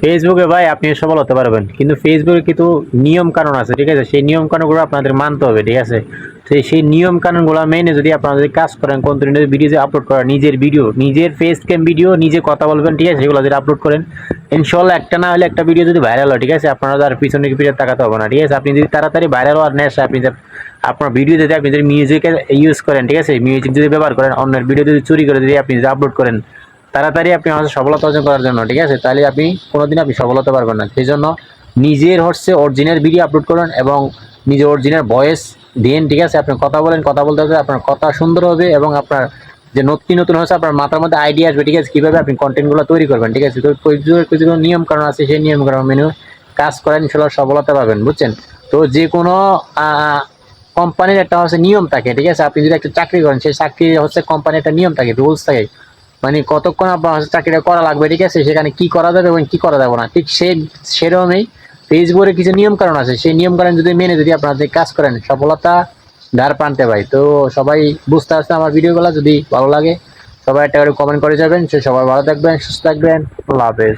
ফেসবুকে ভাই আপনি সফল হতে পারবেন। কিন্তু ফেসবুকে কিন্তু নিয়ম কানুন আছে, ঠিক আছে? সেই নিয়ম কানুনগুলো আপনাদের মানতে হবে, ঠিক আছে? তো সেই নিয়ম কানুনগুলো মেনে যদি আপনারা যদি কাজ করেন কন্টিনিউ ভিডিও যে আপলোড করেন নিজের ভিডিও নিজের ফেস ক্যাম ভিডিও নিজে কথা বলবেন, ঠিক আছে? সেগুলো যদি আপলোড করেন ইনশাল্লাহ একটা না হলে একটা ভিডিও যদি ভাইরাল হয়, ঠিক আছে? আপনারা আর পিছনে পিছনে তাকাতে হবে না, ঠিক আছে? আপনি যদি তাড়াতাড়ি ভাইরাল হওয়ার নেশা আপনি আপনার ভিডিও যদি আপনি যদি মিউজিক ইউজ করেন, ঠিক আছে? মিউজিক যদি ব্যবহার করেন, অন্যের ভিডিও যদি চুরি করে যদি আপনি যদি আপলোড করেন তাড়াতাড়ি আপনি আমাদের সফলতা অর্জন করার জন্য, ঠিক আছে? তাহলে আপনি কোনোদিন আপনি সফলতা পারবেন না। সেই জন্য নিজের হচ্ছে অরিজিনাল ভিডিও আপলোড করুন এবং নিজের অরিজিনাল ভয়েস দিন, ঠিক আছে? আপনি কথা বলেন, কথা বলতে হবে আপনার কথা সুন্দর হবে এবং আপনার যে নতুন নতুন হচ্ছে আপনার মাথার মধ্যে আইডিয়া আসবে, ঠিক আছে? কীভাবে আপনি কন্টেন্টগুলো তৈরি করবেন, ঠিক আছে? তো কিছু নিয়ম কারণ আছে, সেই নিয়ম কারণ মেনু কাজ করেন ইনশাল্লাহ সফলতা পাবেন, বুঝছেন? তো যে কোনো কোম্পানির একটা হচ্ছে নিয়ম থাকে, ঠিক আছে? আপনি যদি একটা চাকরি করেন, সেই চাকরি হচ্ছে কোম্পানির একটা নিয়ম থাকে রুলস থাকে। মানে কতক্ষণ আপনার চাকরিটা করা লাগবে, ঠিক আছে? সেখানে কি করা যাবে এবং কি করা যাবে না। ঠিক সে, সেরকমই ফেসবুকের কিছু নিয়ম কারণ আছে। সেই নিয়ম কারণ যদি মেনে যদি আপনারা কাজ করেন, সফলতা ধার পানতে ভাই। তো সবাই বুঝতে আসতে আমার ভিডিওগুলো, যদি ভালো লাগে, সবাই একটা করে কমেন্ট করে যাবেন। সে সবাই ভালো থাকবেন, সুস্থ থাকবেন। আল্লাহ হাফেজ।